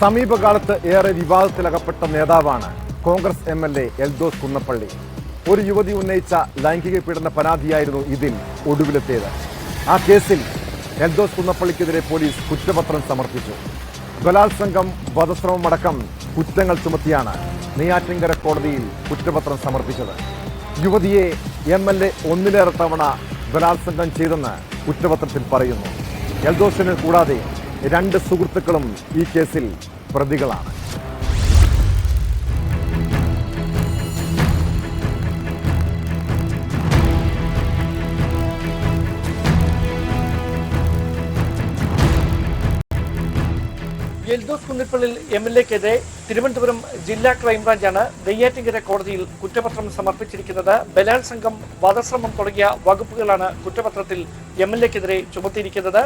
സമീപകാലത്ത് ഏറെ വിവാദത്തിലകപ്പെട്ട നേതാവാണ് Congress M L A Eldhose Kunnappilly. ഒരു യുവതി ഉന്നയിച്ച ലൈംഗിക പീഡന പരാതിയായിരുന്നു ഇതിൽ ഒടുവിലെത്തിയത്. ആ കേസിൽ എൽദോസ് കുന്നപ്പള്ളിക്കെതിരെ പോലീസ് കുറ്റപത്രം സമർപ്പിച്ചു. ബലാത്സംഗം വധശ്രമം അടക്കം കുറ്റങ്ങൾ ചുമത്തിയാണ് നെയ്യാറ്റിങ്കര കോടതിയിൽ കുറ്റപത്രം സമർപ്പിച്ചത്. യുവതിയെ എം എൽ എ ഒന്നിലേറെ തവണ ബലാത്സംഗം ചെയ്തെന്ന് കുറ്റപത്രത്തിൽ പറയുന്നു. എൽദോസിനെ കൂടാതെ രണ്ട് സുഹൃത്തുക്കളും ഈ കേസിൽ പ്രതികളാണ്. എൽദോസ് കുന്നിപ്പള്ളിൽ എം എൽ എക്കെതിരെ തിരുവനന്തപുരം ജില്ലാ ക്രൈംബ്രാഞ്ചാണ് നെയ്യാറ്റിങ്കര കോടതിയിൽ കുറ്റപത്രം സമർപ്പിച്ചിരിക്കുന്നത്. ബലാത്സംഗം വധശ്രമം തുടങ്ങിയ വകുപ്പുകളാണ് കുറ്റപത്രത്തിൽ എം എൽ എക്കെതിരെ ചുമത്തിയിരിക്കുന്നത്.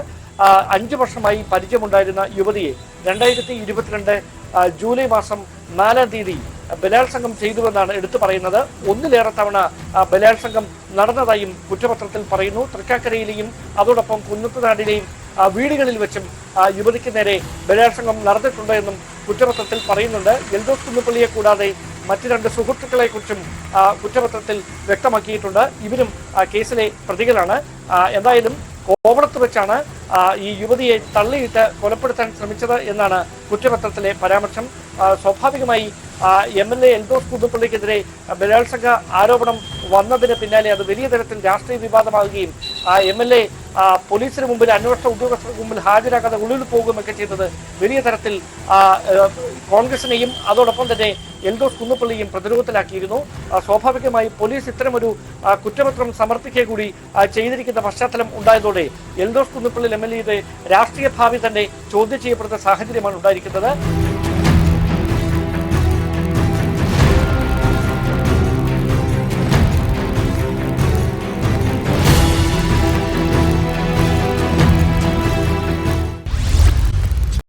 അഞ്ചു വർഷമായി പരിചയമുണ്ടായിരുന്ന യുവതിയെ രണ്ടായിരത്തി ഇരുപത്തിരണ്ട് ജൂലൈ മാസം നാലാം തീയതി ബലാത്സംഗം ചെയ്തുവെന്നാണ് എടുത്തു പറയുന്നത്. ഒന്നിലേറെ തവണ ബലാത്സംഗം നടന്നതായും കുറ്റപത്രത്തിൽ പറയുന്നു. തൃക്കാക്കരയിലെയും അതോടൊപ്പം കുന്നത്തുനാടിലെയും വീടുകളിൽ വെച്ചും യുവതിക്ക് നേരെ ബലാത്സംഗം നടന്നിട്ടുണ്ട് എന്നും കുറ്റപത്രത്തിൽ പറയുന്നുണ്ട്. എൽദോസ് കുന്നുപള്ളിയെ കൂടാതെ മറ്റു രണ്ട് സുഹൃത്തുക്കളെ കുറിച്ചും കുറ്റപത്രത്തിൽ വ്യക്തമാക്കിയിട്ടുണ്ട്. ഇവരും കേസിലെ പ്രതികളാണ്. എന്തായാലും കോവളത്ത് വെച്ചാണ് ഈ യുവതിയെ തള്ളിയിട്ട് കൊലപ്പെടുത്താൻ ശ്രമിച്ചത് എന്നാണ് കുറ്റപത്രത്തിലെ പരാമർശം. സ്വാഭാവികമായി എം എൽ എ എൽദോസ് കുന്നുപള്ളിക്കെതിരെ ബലാത്സംഗ ആരോപണം വന്നതിന് പിന്നാലെ അത് വലിയ തരത്തിൽ രാഷ്ട്രീയ വിവാദമാകുകയും എം എൽ എ പോലീസിന് മുമ്പിൽ അന്വേഷണ ഉദ്യോഗസ്ഥർക്ക് മുമ്പിൽ ഹാജരാകാതെ ഉള്ളിൽ പോകുകയൊക്കെ ചെയ്തത് വലിയ തരത്തിൽ കോൺഗ്രസിനെയും അതോടൊപ്പം തന്നെ എൽദോസ് കുന്നപ്പള്ളിയും പ്രതിരോധത്തിലാക്കിയിരുന്നു. സ്വാഭാവികമായി പോലീസ് ഇത്തരമൊരു കുറ്റപത്രം സമർപ്പിക്കുക കൂടി ചെയ്തിരിക്കുന്ന പശ്ചാത്തലം ഉണ്ടായതോടെ എൽദോസ് കുന്നപ്പള്ളി എം എൽ എയുടെ രാഷ്ട്രീയ ഭാവി തന്നെ ചോദ്യം ചെയ്യപ്പെടുന്ന സാഹചര്യമാണ് ഉണ്ടായിരിക്കുന്നത്.